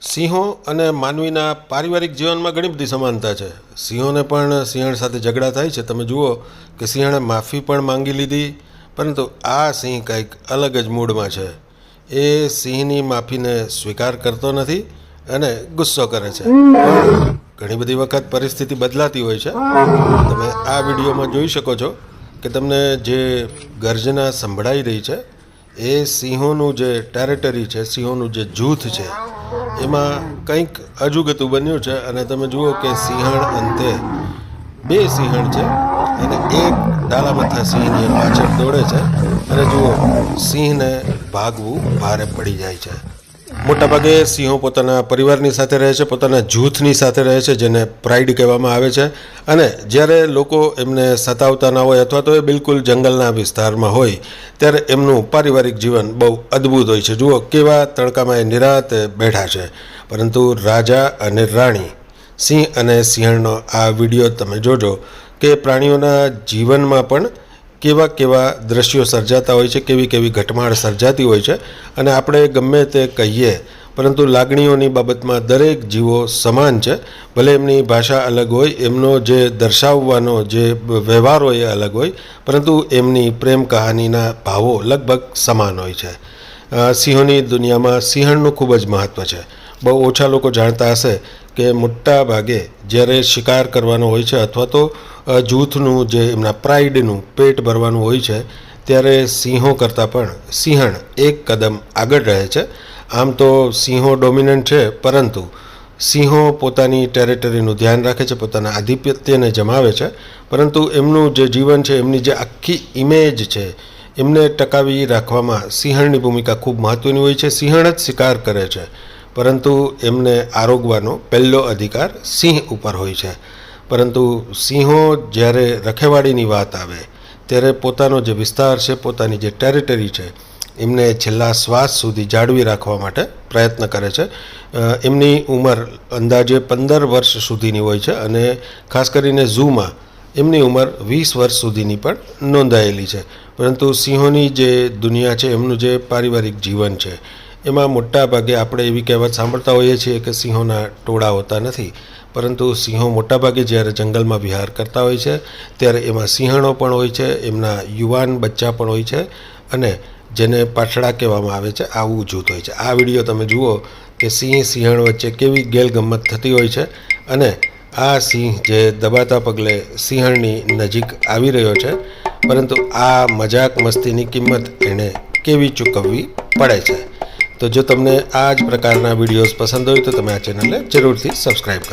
સિંહો અને માનવીના પારિવારિક જીવનમાં ઘણી બધી સમાનતા છે. સિંહોને પણ સિંહણ સાથે ઝઘડા થાય છે. તમે જુઓ કે સિંહણે માફી પણ માંગી લીધી, પરંતુ આ સિંહ કંઈક અલગ જ મૂડમાં છે. એ સિંહની માફીને સ્વીકાર કરતો નથી અને ગુસ્સો કરે છે. ઘણી બધી વખત પરિસ્થિતિ બદલાતી હોય છે. તમે આ વિડીયોમાં જોઈ શકો છો કે તમને જે ગર્જના સંભળાઈ રહી છે એ સિંહોનું જે ટેરેટરી છે, સિંહોનું જે જૂથ છે, એમાં કંઈક અજુગતું બન્યું છે અને તમે જુઓ કે સિંહણ અંતે બે સિંહણ છે અને એક ડાલામથા સિંહની પાછળ દોડે છે અને જુઓ સિંહને ભાગવું ભારે પડી જાય છે. મોટાભાગે સિંહો પોતાના પરિવારની સાથે રહે છે, પોતાના જૂથની સાથે રહે છે, જેને પ્રાઇડ કહેવામાં આવે છે. અને જ્યારે લોકો એમને સતાવતા ના હોય અથવા તો એ બિલકુલ જંગલના વિસ્તારમાં હોય, ત્યારે એમનું પારિવારિક જીવન બહુ અદ્ભુત હોય છે. જુઓ કેવા તડકામાં એ નિરાતે બેઠા છે. પરંતુ રાજા અને રાણી, સિંહ અને સિંહણનો આ વીડિયો તમે જોજો કે પ્રાણીઓના જીવનમાં પણ કેવા કેવા દ્રશ્યો સર્જાતા હોય છે, કેવી કેવી ઘટમાળ સર્જાતી હોય છે અને આપણે ગમે તે કહીએ, પરંતુ લાગણીઓની બાબતમાં દરેક જીવો સમાન છે. ભલે એમની ભાષા અલગ હોય, એમનો જે દર્શાવવાનો જે વ્યવહાર હોય એ અલગ હોય, પરંતુ એમની પ્રેમ કહાનીના ભાવો લગભગ સમાન હોય છે. સિંહોની દુનિયામાં સિંહણનું ખૂબ જ મહત્ત્વ છે. બહુ ઓછા લોકો જાણતા હશે કે મોટા ભાગે જ્યારે શિકાર કરવાનો હોય છે અથવા તો જૂથનું જે એમના પ્રાઇડનું પેટ ભરવાનું હોય છે, ત્યારે સિંહો કરતાં પણ સિંહણ એક કદમ આગળ રહે છે. આમ તો સિંહો ડોમિનન્ટ છે, પરંતુ સિંહો પોતાની ટેરેટરીનું ધ્યાન રાખે છે, પોતાના આધિપત્યને જમાવે છે. પરંતુ એમનું જે જીવન છે, એમની જે આખી ઇમેજ છે, એમને ટકાવી રાખવામાં સિંહણની ભૂમિકા ખૂબ મહત્ત્વની હોય છે. સિંહણ જ શિકાર કરે છે. પરંતુ એમને આરોગવાનો પહેલો અધિકાર સિંહ ઉપર હોય છે. પરંતુ સિંહો જ્યારે રખેવાળીની વાત આવે, ત્યારે પોતાનો જે વિસ્તાર છે, પોતાની જે ટેરિટરી છે, એમને છેલ્લા શ્વાસ સુધી જાળવી રાખવા માટે પ્રયત્ન કરે છે. એમની ઉંમર અંદાજે પંદર વર્ષ સુધીની હોય છે અને ખાસ કરીને ઝૂમાં એમની ઉંમર વીસ વર્ષ સુધીની પણ નોંધાયેલી છે. પરંતુ સિંહોની જે દુનિયા છે, એમનું જે પારિવારિક જીવન છે એમાં મોટા ભાગે આપણે એવી કહેવત સાંભળતા હોઈએ છીએ કે સિંહોના ટોળા હોતા નથી. પરંતુ સિંહો મોટાભાગે જ્યારે જંગલમાં વિહાર કરતા હોય છે, ત્યારે એમાં સિંહણો પણ હોય છે, એમના યુવાન બચ્ચા પણ હોય છે અને જેને પાછડા કહેવામાં આવે છે, આવું જૂથ હોય છે. આ વીડિયો તમે જુઓ કે સિંહ, સિંહણ વચ્ચે કેવી ગેલગમ્મત થતી હોય છે અને આ સિંહ જે દબાતા પગલે સિંહણની નજીક આવી રહ્યો છે, પરંતુ આ મજાક મસ્તીની કિંમત એણે કેવી ચૂકવવી પડે છે. તો જો તમને આ જ પ્રકારના વિડીયોઝ પસંદ હોય તો તમે આ ચેનલને જરૂરથી સબસ્ક્રાઈબ કરો